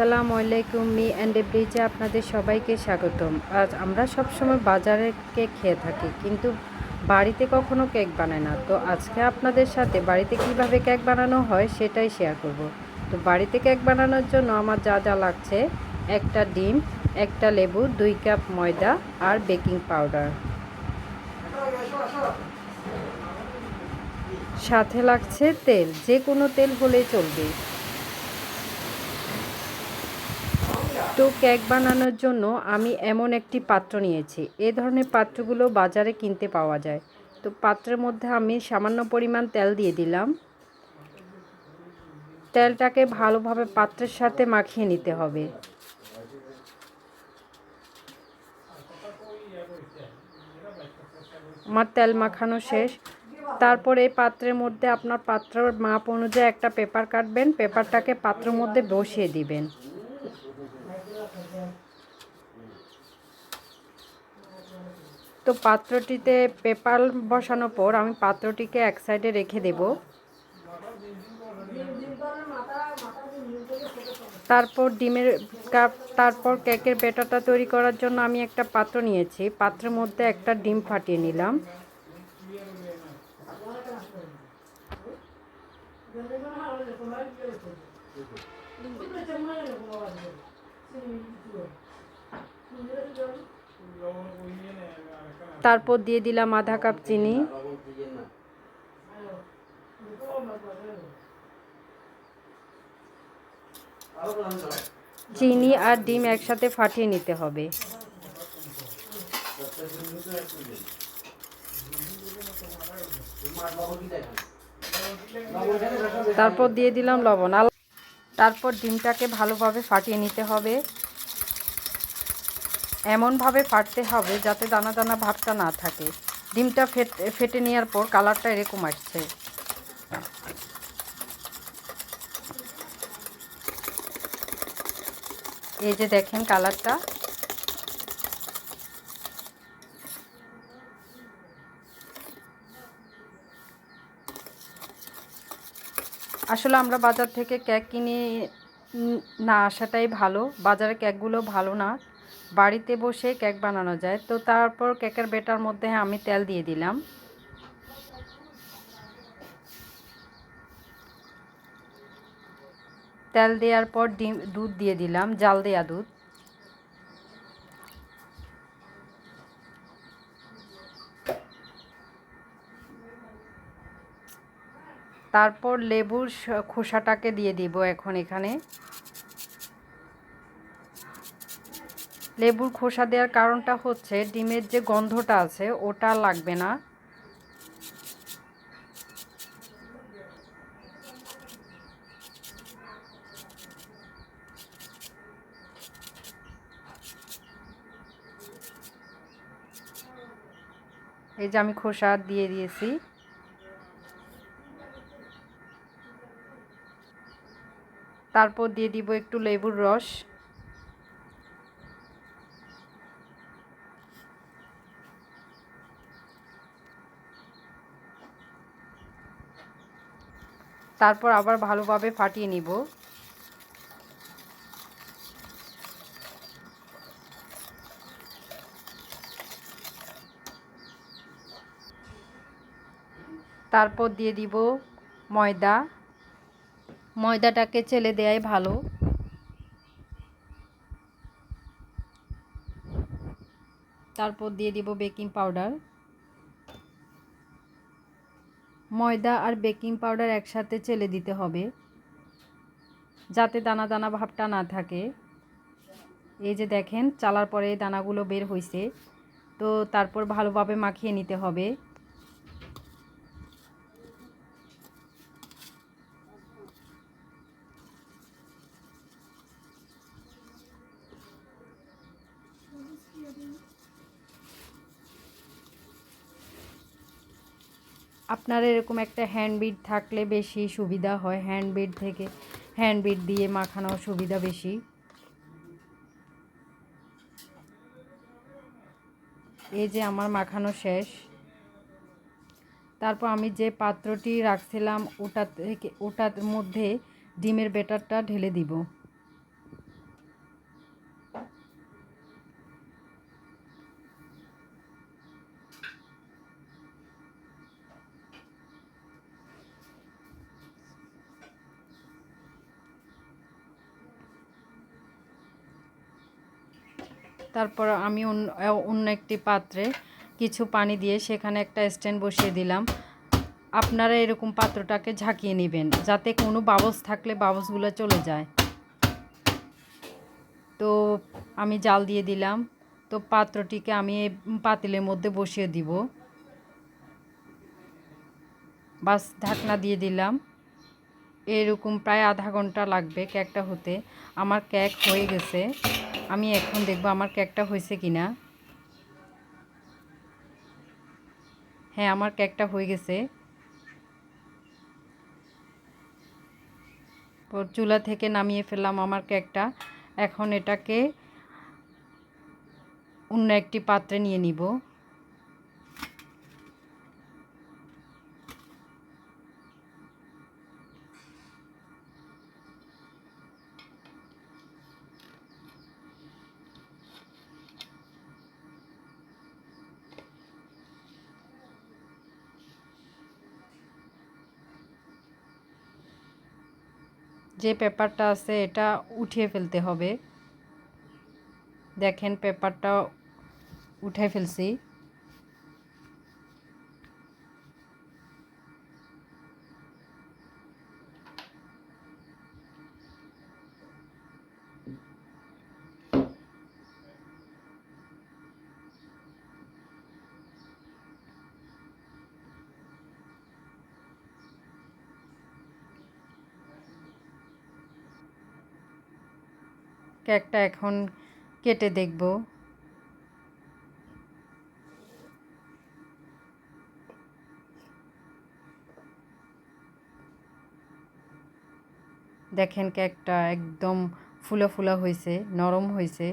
আসসালামু আলাইকুম, me and ব্রিজে আপনাদের সবাইকে স্বাগতম। আজ আমরা সবসময় বাজারে কেক খেয়ে থাকি, কিন্তু বাড়িতে কখনো কেক বানায় না। তো আজকে আপনাদের সাথে বাড়িতে কীভাবে কেক বানানো হয় সেটাই শেয়ার করব। তো বাড়িতে কেক বানানোর জন্য আমার যা যা লাগছে, একটা ডিম, একটা লেবু, দুই কাপ ময়দা আর বেকিং পাউডার। সাথে লাগছে তেল, যে কোনো তেল হলেই চলবে। তো কেক বানানোর জন্য আমি এমন একটি পাত্র নিয়েছি। এ ধরনের পাত্রগুলো বাজারে কিনতে পাওয়া যায়। তো পাত্রের মধ্যে আমি সামান্য পরিমাণ তেল দিয়ে দিলাম। তেলটাকে ভালোভাবে পাত্রের সাথে মাখিয়ে নিতে হবে। আমার তেল মাখানো শেষ। তারপরে পাত্রের মধ্যে আপনার পাত্রের মাপ অনুযায়ী একটা পেপার কাটবেন। পেপারটাকে পাত্রের মধ্যে বসিয়ে দিবেন। তো পাত্রটিতে পেপার বসানোর পর আমি পাত্রটিকে এক সাইডে রেখে দেব। তারপর ডিমের কাপ, তারপর কেকের ব্যাটারটা তৈরি করার জন্য আমি একটা পাত্র নিয়েছি। পাত্রের মধ্যে একটা ডিম ফাটিয়ে নিলাম। তারপর দিয়ে দিলাম আধা কাপ চিনি। চিনি আর ডিম একসাথে ফাটিয়ে নিতে হবে। তারপর দিয়ে দিলাম লবণ। তারপর ডিমটাকে ভালোভাবে ফাটিয়ে নিতে হবে। এমনভাবে ফাটতে হবে যাতে দানা দানা ভাবটা না থাকে। ডিমটা ফেটে ফেটে নেওয়ার পর কালারটা এরকম আসছে। এই যে দেখেন কালারটা। আসলে আমরা বাজার থেকে কেক কিনে না আসাটাই ভালো। বাজারের কেকগুলো ভালো না। বাড়িতে বসে কেক বানানো যায়। তো তারপর কেকের বেটার মধ্যে আমি তেল দিয়ে দিলাম। তেল দেওয়ার পর ডিম, দুধ দিয়ে দিলাম, জাল দেয়া দুধ। তারপর লেবুর খোসাটাকে দিয়ে দিব এখন এখানে। লেবুর খোসা দেওয়ার কারণটা হচ্ছে ডিমের যে গন্ধটা আছে, ওটা লাগবে না। এই যে আমি খোসা দিয়ে দিয়েছি। তারপর দিয়ে দিব একটু লেবুর রস। তারপর আবার ভালোভাবে ফাটিয়ে নিব। তারপর দিয়ে দিব ময়দা। ময়দাটাকে চেলে দেয়াই ভালো। তারপর দিয়ে দিব বেকিং পাউডার। ময়দা আর বেকিং পাউডার একসাথে চেলে দিতে হবে, যাতে দানা দানা ভাবটা না থাকে। এই যে দেখেন, চালার পরে দানাগুলো বের হয়েছে তো তারপর ভালোভাবে মাখিয়ে নিতে হবে। আপনার এরকম একটা হ্যান্ডবিড থাকলে বেশি সুবিধা হয় হ্যান্ডবিড থেকে হ্যান্ডবিড দিয়ে মাখানো সুবিধা বেশি। এই যে আমার মাখানো শেষ। তারপর আমি যে পাত্রটি রাখছিলাম ওটা থেকে ওটার মধ্যে ডিমের বেটারটা ঢেলে দিব। তারপর আমি অন্য- একটি পাত্রে কিছু পানি দিয়ে সেখানে একটা স্ট্যান্ড বসিয়ে দিলাম। আপনারা এরকম পাত্রটাকে ঝাঁকিয়ে নেবেন, যাতে কোনো বাবস থাকলে বাবসগুলো চলে যায়। তো আমি জাল দিয়ে দিলাম। তো পাত্রটিকে আমি পাতিলের মধ্যে বসিয়ে দিব। বাস ঢাকনা দিয়ে দিলাম। এরকম প্রায় আধা ঘণ্টা লাগবে কেকটা হতে। আমার কেক হয়ে গেছে। আমি এখন দেখব আমার কেকটা হয়েছে কি না হ্যাঁ আমার কেকটা হয়ে গেছে। চুলা থেকে নামিয়ে ফেললাম আমার কেকটা। এখন এটাকে অন্য একটি পাত্রে নিয়ে নিব। যে পেপারটা আছে এটা উঠিয়ে ফেলতে হবে। দেখেন পেপারটা উঠে ফেলছি। কেকটা এখন কেটে দেখব। দেখেন কেকটা একদম ফুলা ফুলা হয়েছে নরম হয়েছে